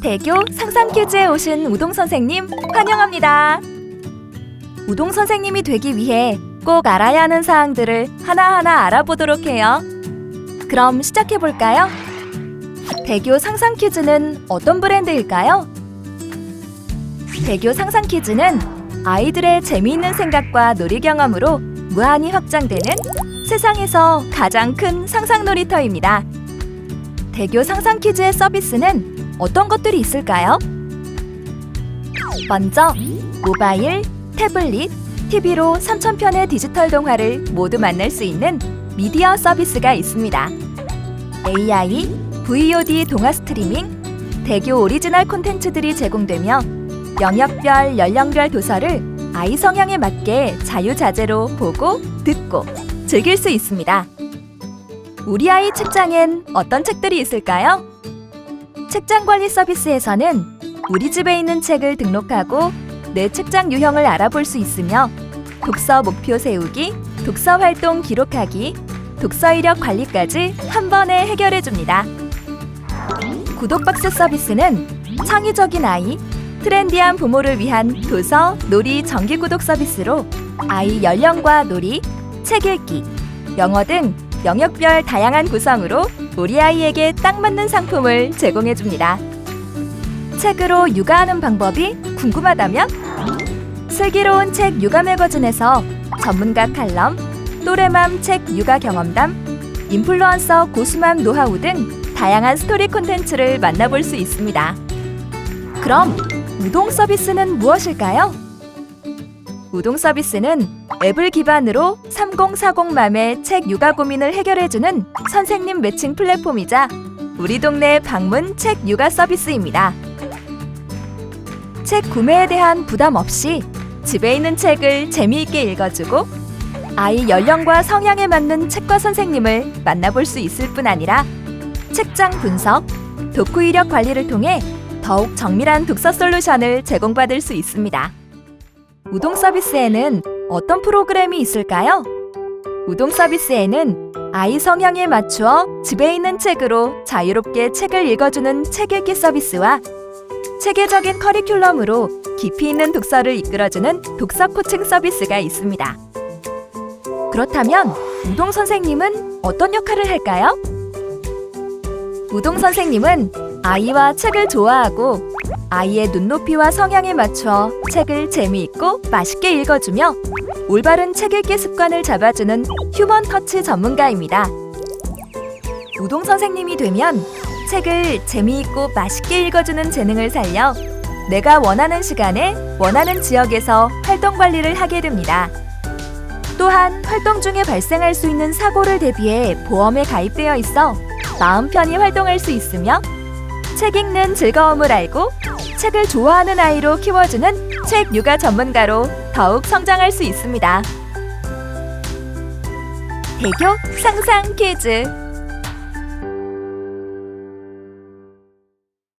대교 상상 퀴즈에 오신 우동 선생님 환영합니다. 우동 선생님이 되기 위해 꼭 알아야 하는 사항들을 하나하나 알아보도록 해요. 그럼 시작해 볼까요? 대교 상상 퀴즈는 어떤 브랜드일까요? 대교 상상 퀴즈는 아이들의 재미있는 생각과 놀이 경험으로 무한히 확장되는 세상에서 가장 큰 상상 놀이터입니다. 대교 상상 퀴즈의 서비스는 어떤 것들이 있을까요? 먼저 모바일, 태블릿, TV로 3,000편의 디지털 동화를 모두 만날 수 있는 미디어 서비스가 있습니다. AI, VOD 동화 스트리밍, 대교 오리지널 콘텐츠들이 제공되며 영역별, 연령별 도서를 아이 성향에 맞게 자유자재로 보고, 듣고, 즐길 수 있습니다. 우리 아이 책장엔 어떤 책들이 있을까요? 책장 관리 서비스에서는 우리 집에 있는 책을 등록하고 내 책장 유형을 알아볼 수 있으며 독서 목표 세우기, 독서 활동 기록하기, 독서 이력 관리까지 한 번에 해결해 줍니다. 구독박스 서비스는 창의적인 아이, 트렌디한 부모를 위한 도서, 놀이 정기 구독 서비스로 아이 연령과 놀이, 책 읽기, 영어 등 영역별 다양한 구성으로 우리 아이에게 딱 맞는 상품을 제공해 줍니다. 책으로 육아하는 방법이 궁금하다면 슬기로운 책 육아 매거진에서 전문가 칼럼, 또래맘 책 육아 경험담, 인플루언서 고수맘 노하우 등 다양한 스토리 콘텐츠를 만나볼 수 있습니다. 그럼 우동 서비스는 무엇일까요? 우동 서비스는 앱을 기반으로 3040맘의 책 육아 고민을 해결해주는 선생님 매칭 플랫폼이자 우리 동네 방문 책 육아 서비스입니다. 책 구매에 대한 부담 없이 집에 있는 책을 재미있게 읽어주고 아이 연령과 성향에 맞는 책과 선생님을 만나볼 수 있을 뿐 아니라 책장 분석, 독후 이력 관리를 통해 더욱 정밀한 독서 솔루션을 제공받을 수 있습니다. 우동 서비스에는 어떤 프로그램이 있을까요? 우동 서비스에는 아이 성향에 맞추어 집에 있는 책으로 자유롭게 책을 읽어주는 책 읽기 서비스와 체계적인 커리큘럼으로 깊이 있는 독서를 이끌어주는 독서 코칭 서비스가 있습니다. 그렇다면 우동 선생님은 어떤 역할을 할까요? 우동 선생님은 아이와 책을 좋아하고 아이의 눈높이와 성향에 맞춰 책을 재미있고 맛있게 읽어주며 올바른 책 읽기 습관을 잡아주는 휴먼 터치 전문가입니다. 우동 선생님이 되면 책을 재미있고 맛있게 읽어주는 재능을 살려 내가 원하는 시간에 원하는 지역에서 활동 관리를 하게 됩니다. 또한 활동 중에 발생할 수 있는 사고를 대비해 보험에 가입되어 있어 마음 편히 활동할 수 있으며 책 읽는 즐거움을 알고 책을 좋아하는 아이로 키워주는 책 육아 전문가로 더욱 성장할 수 있습니다. 대교 상상 퀴즈